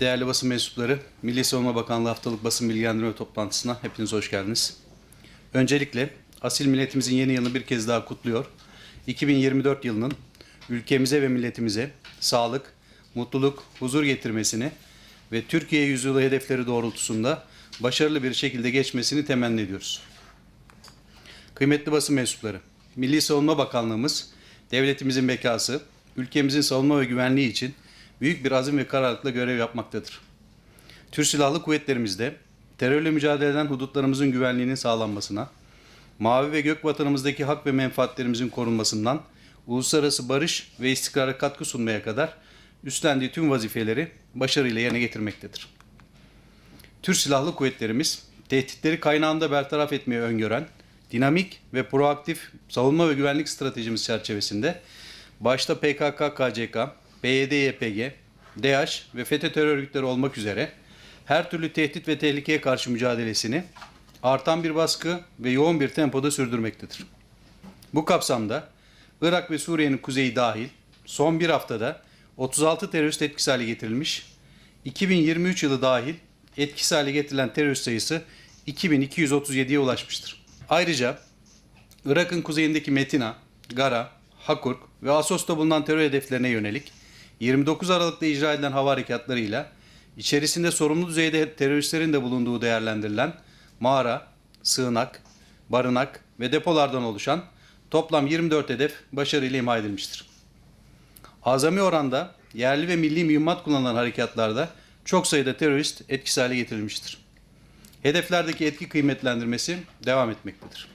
Değerli basın mensupları, Milli Savunma Bakanlığı haftalık basın bilgilendirme toplantısına hepiniz hoş geldiniz. Öncelikle asil milletimizin yeni yılını bir kez daha kutluyor. 2024 yılının ülkemize ve milletimize sağlık, mutluluk, huzur getirmesini ve Türkiye yüzyılı hedefleri doğrultusunda başarılı bir şekilde geçmesini temenni ediyoruz. Kıymetli basın mensupları, Milli Savunma Bakanlığımız devletimizin bekası, ülkemizin savunma ve güvenliği için büyük bir azim ve kararlılıkla görev yapmaktadır. Türk Silahlı Kuvvetlerimizde terörle mücadele eden hudutlarımızın güvenliğinin sağlanmasına, mavi ve gök vatanımızdaki hak ve menfaatlerimizin korunmasından uluslararası barış ve istikrara katkı sunmaya kadar üstlendiği tüm vazifeleri başarıyla yerine getirmektedir. Türk Silahlı Kuvvetlerimiz tehditleri kaynağında bertaraf etmeyi öngören, dinamik ve proaktif savunma ve güvenlik stratejimiz çerçevesinde başta PKK, KCK, PYD, YPG, DH ve FETÖ terör örgütleri olmak üzere her türlü tehdit ve tehlikeye karşı mücadelesini artan bir baskı ve yoğun bir tempoda sürdürmektedir. Bu kapsamda Irak ve Suriye'nin kuzeyi dahil son bir haftada 36 terörist etkisiz hale getirilmiş, 2023 yılı dahil etkisiz hale getirilen terörist sayısı 2237'ye ulaşmıştır. Ayrıca Irak'ın kuzeyindeki Metina, Gara, Hakurk ve Asos'ta bulunan terör hedeflerine yönelik 29 Aralık'ta icra edilen hava harekatlarıyla içerisinde sorumlu düzeyde teröristlerin de bulunduğu değerlendirilen mağara, sığınak, barınak ve depolardan oluşan toplam 24 hedef başarıyla imha edilmiştir. Azami oranda yerli ve milli mühimmat kullanılan harekatlarda çok sayıda terörist etkisiz hale getirilmiştir. Hedeflerdeki etki kıymetlendirmesi devam etmektedir.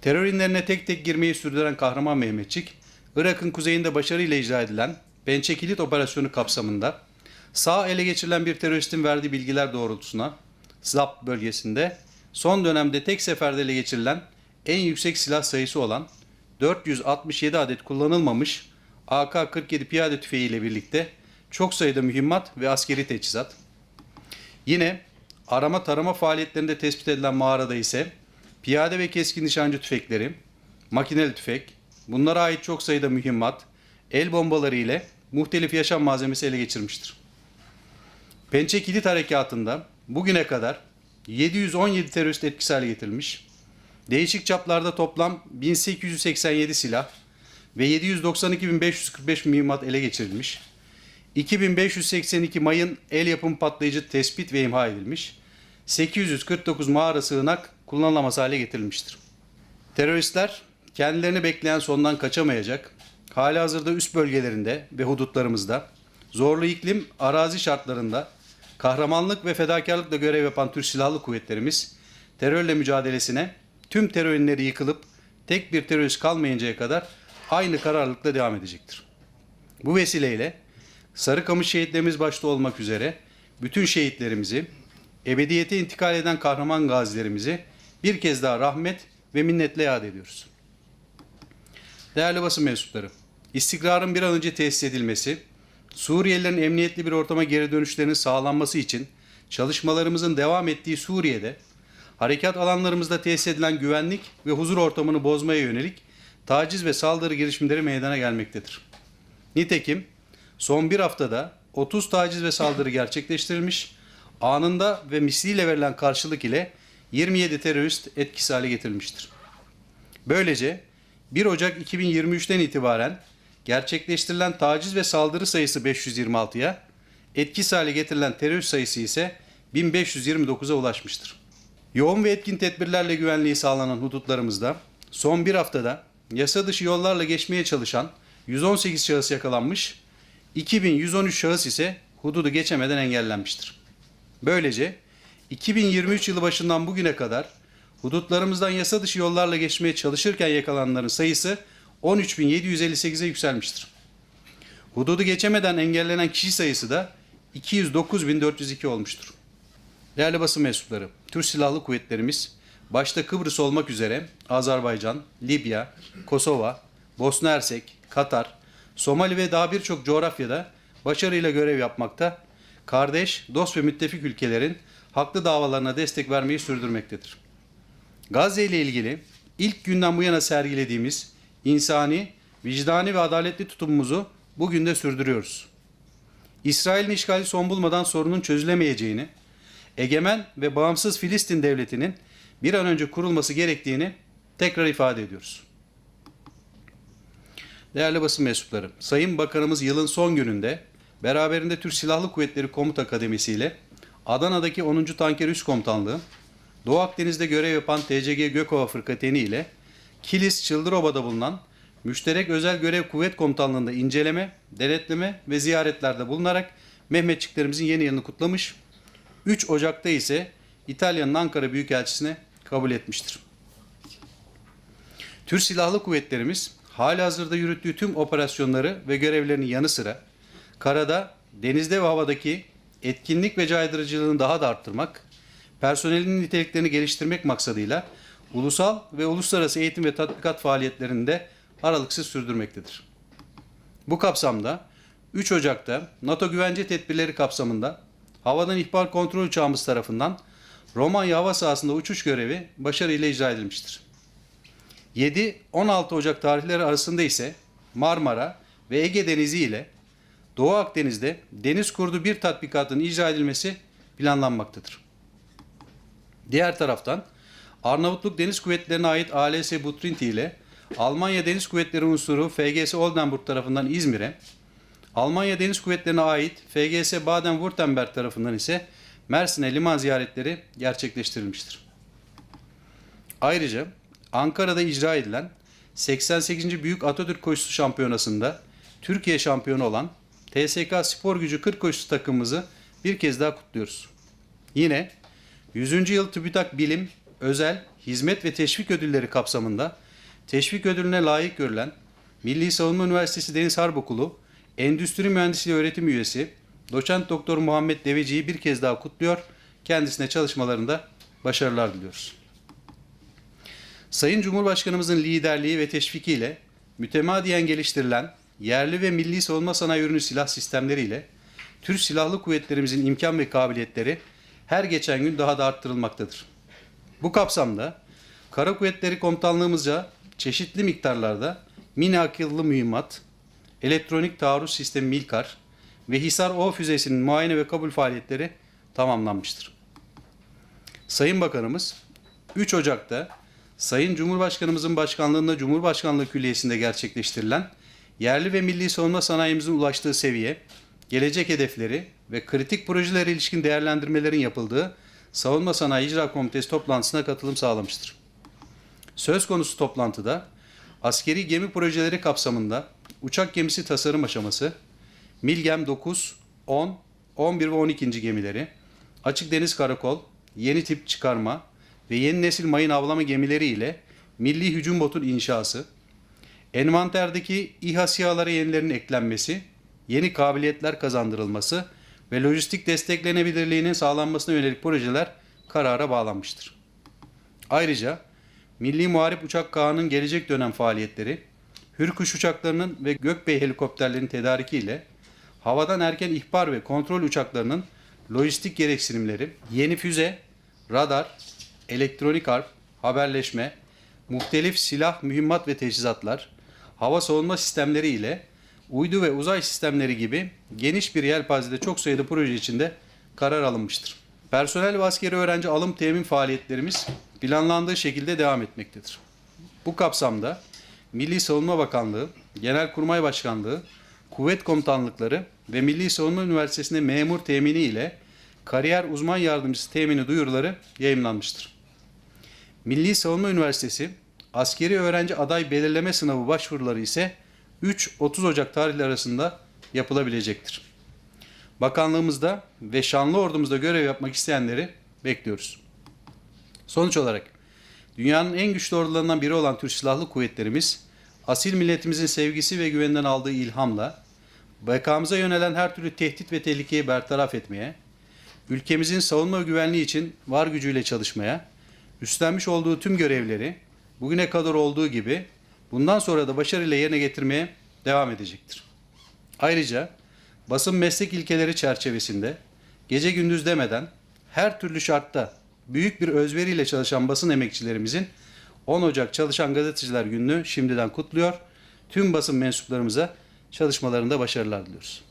Terör inlerine tek tek girmeyi sürdüren kahraman Mehmetçik, Irak'ın kuzeyinde başarıyla icra edilen Pençe Kilit Operasyonu kapsamında sağ ele geçirilen bir teröristin verdiği bilgiler doğrultusuna ZAP bölgesinde son dönemde tek seferde ele geçirilen en yüksek silah sayısı olan 467 adet kullanılmamış AK-47 piyade tüfeği ile birlikte çok sayıda mühimmat ve askeri teçhizat. Yine arama tarama faaliyetlerinde tespit edilen mağarada ise piyade ve keskin nişancı tüfekleri, makineli tüfek, bunlara ait çok sayıda mühimmat, el bombaları ile muhtelif yaşam malzemesi ele geçirmiştir. Pençe Kilit Harekatı'nda bugüne kadar 717 terörist etkisiz hale getirilmiş, değişik çaplarda toplam 1887 silah ve 792.545 mühimmat ele geçirilmiş, 2582 mayın el yapım patlayıcı tespit ve imha edilmiş, 849 mağara sığınak kullanılamaz hale getirilmiştir. Teröristler kendilerini bekleyen sondan kaçamayacak, hali hazırda üst bölgelerinde ve hudutlarımızda zorlu iklim, arazi şartlarında kahramanlık ve fedakarlıkla görev yapan Türk Silahlı Kuvvetlerimiz terörle mücadelesine tüm terör ünleri yıkılıp tek bir terörist kalmayıncaya kadar aynı kararlılıkla devam edecektir. Bu vesileyle Sarıkamış şehitlerimiz başta olmak üzere bütün şehitlerimizi, ebediyete intikal eden kahraman gazilerimizi bir kez daha rahmet ve minnetle yad ediyoruz. Değerli basın mensupları, istikrarın bir an önce tesis edilmesi, Suriyelilerin emniyetli bir ortama geri dönüşlerinin sağlanması için çalışmalarımızın devam ettiği Suriye'de, harekat alanlarımızda tesis edilen güvenlik ve huzur ortamını bozmaya yönelik taciz ve saldırı girişimleri meydana gelmektedir. Nitekim son bir haftada 30 taciz ve saldırı gerçekleştirilmiş, anında ve misliyle verilen karşılık ile 27 terörist etkisiz hale getirilmiştir. Böylece 1 Ocak 2023'ten itibaren gerçekleştirilen taciz ve saldırı sayısı 526'ya, etkisiz hale getirilen terörist sayısı ise 1529'a ulaşmıştır. Yoğun ve etkin tedbirlerle güvenliği sağlanan hudutlarımızda son bir haftada yasa dışı yollarla geçmeye çalışan 118 şahıs yakalanmış, 2113 şahıs ise hududu geçemeden engellenmiştir. Böylece 2023 yılı başından bugüne kadar hudutlarımızdan yasa dışı yollarla geçmeye çalışırken yakalananların sayısı 13.758'e yükselmiştir. Hududu geçemeden engellenen kişi sayısı da 209.402 olmuştur. Değerli basın mensupları, Türk Silahlı Kuvvetlerimiz başta Kıbrıs olmak üzere Azerbaycan, Libya, Kosova, Bosna Hersek, Katar, Somali ve daha birçok coğrafyada başarıyla görev yapmakta, kardeş, dost ve müttefik ülkelerin haklı davalarına destek vermeyi sürdürmektedir. Gazze ile ilgili ilk günden bu yana sergilediğimiz insani, vicdani ve adaletli tutumumuzu bugün de sürdürüyoruz. İsrail'in işgali son bulmadan sorunun çözülemeyeceğini, egemen ve bağımsız Filistin devletinin bir an önce kurulması gerektiğini tekrar ifade ediyoruz. Değerli basın mensupları, Sayın Bakanımız yılın son gününde beraberinde Türk Silahlı Kuvvetleri Komut Akademisi ile Adana'daki 10. Tanker Üst Komutanlığı, Doğu Akdeniz'de görev yapan TCG Gökova Fırkateni ile Kilis Çıldıroba'da bulunan Müşterek Özel Görev Kuvvet Komutanlığı'nda inceleme, denetleme ve ziyaretlerde bulunarak Mehmetçiklerimizin yeni yılını kutlamış. 3 Ocak'ta ise İtalya'nın Ankara Büyükelçisi'ne kabul etmiştir. Türk Silahlı Kuvvetlerimiz halihazırda yürüttüğü tüm operasyonları ve görevlerinin yanı sıra karada, denizde ve havadaki etkinlik ve caydırıcılığını daha da arttırmak, personelinin niteliklerini geliştirmek maksadıyla ulusal ve uluslararası eğitim ve tatbikat faaliyetlerini de aralıksız sürdürmektedir. Bu kapsamda 3 Ocak'ta NATO güvence tedbirleri kapsamında havadan ihbar kontrol uçağımız tarafından Romanya hava sahasında uçuş görevi başarıyla icra edilmiştir. 7-16 Ocak tarihleri arasında ise Marmara ve Ege Denizi ile Doğu Akdeniz'de deniz kurdu bir tatbikatın icra edilmesi planlanmaktadır. Diğer taraftan Arnavutluk Deniz Kuvvetleri'ne ait ALS Butrinti ile Almanya Deniz Kuvvetleri unsuru FGS Oldenburg tarafından İzmir'e, Almanya Deniz Kuvvetleri'ne ait FGS Baden-Württemberg tarafından ise Mersin'e liman ziyaretleri gerçekleştirilmiştir. Ayrıca Ankara'da icra edilen 88. Büyük Atatürk Koşusu Şampiyonası'nda Türkiye şampiyonu olan TSK Spor Gücü 40 koşusu takımımızı bir kez daha kutluyoruz. Yine 100. yıl TÜBİTAK Bilim, Özel, Hizmet ve Teşvik Ödülleri kapsamında teşvik ödülüne layık görülen Milli Savunma Üniversitesi Deniz Harp Okulu Endüstri Mühendisliği Öğretim Üyesi Doçent Doktor Muhammed Deveci'yi bir kez daha kutluyor. Kendisine çalışmalarında başarılar diliyoruz. Sayın Cumhurbaşkanımızın liderliği ve teşvikiyle mütemadiyen geliştirilen yerli ve milli savunma sanayi ürünü silah sistemleriyle Türk Silahlı Kuvvetlerimizin imkan ve kabiliyetleri her geçen gün daha da arttırılmaktadır. Bu kapsamda Kara Kuvvetleri Komutanlığımızca çeşitli miktarlarda mini akıllı mühimmat, elektronik taarruz sistemi Milkar ve Hisar O füzesinin muayene ve kabul faaliyetleri tamamlanmıştır. Sayın Bakanımız 3 Ocak'ta Sayın Cumhurbaşkanımızın başkanlığında Cumhurbaşkanlığı Külliyesi'nde gerçekleştirilen yerli ve milli savunma sanayimizin ulaştığı seviye, gelecek hedefleri ve kritik projelere ilişkin değerlendirmelerin yapıldığı Savunma Sanayi İcra Komitesi toplantısına katılım sağlamıştır. Söz konusu toplantıda askeri gemi projeleri kapsamında uçak gemisi tasarım aşaması, Milgem 9, 10, 11 ve 12. gemileri, açık deniz karakol, yeni tip çıkarma ve yeni nesil mayın avlama gemileri ile milli hücum botun inşası, envanterdeki İHA SİHA'lara yenilerinin eklenmesi, yeni kabiliyetler kazandırılması ve lojistik desteklenebilirliğinin sağlanmasına yönelik projeler karara bağlanmıştır. Ayrıca Milli Muharip Uçak Kağı'nın gelecek dönem faaliyetleri, Hürkuş uçaklarının ve Gökbey helikopterlerinin tedariki ile havadan erken ihbar ve kontrol uçaklarının lojistik gereksinimleri, yeni füze, radar, elektronik harp, haberleşme, muhtelif silah, mühimmat ve teçhizatlar, hava savunma sistemleri ile uydu ve uzay sistemleri gibi geniş bir yelpazede çok sayıda proje içinde karar alınmıştır. Personel ve askeri öğrenci alım temin faaliyetlerimiz planlandığı şekilde devam etmektedir. Bu kapsamda Milli Savunma Bakanlığı, Genelkurmay Başkanlığı, Kuvvet Komutanlıkları ve Milli Savunma Üniversitesi'nde memur temini ile kariyer uzman yardımcısı temini duyuruları yayımlanmıştır. Milli Savunma Üniversitesi askeri öğrenci aday belirleme sınavı başvuruları ise 3-30 Ocak tarihleri arasında yapılabilecektir. Bakanlığımızda ve şanlı ordumuzda görev yapmak isteyenleri bekliyoruz. Sonuç olarak dünyanın en güçlü ordularından biri olan Türk Silahlı Kuvvetlerimiz asil milletimizin sevgisi ve güveninden aldığı ilhamla bekamıza yönelen her türlü tehdit ve tehlikeyi bertaraf etmeye, ülkemizin savunma ve güvenliği için var gücüyle çalışmaya, üstlenmiş olduğu tüm görevleri bugüne kadar olduğu gibi bundan sonra da başarıyla yerine getirmeye devam edecektir. Ayrıca basın meslek ilkeleri çerçevesinde gece gündüz demeden her türlü şartta büyük bir özveriyle çalışan basın emekçilerimizin 10 Ocak Çalışan Gazeteciler Günü'nü şimdiden kutluyor. Tüm basın mensuplarımıza çalışmalarında başarılar diliyoruz.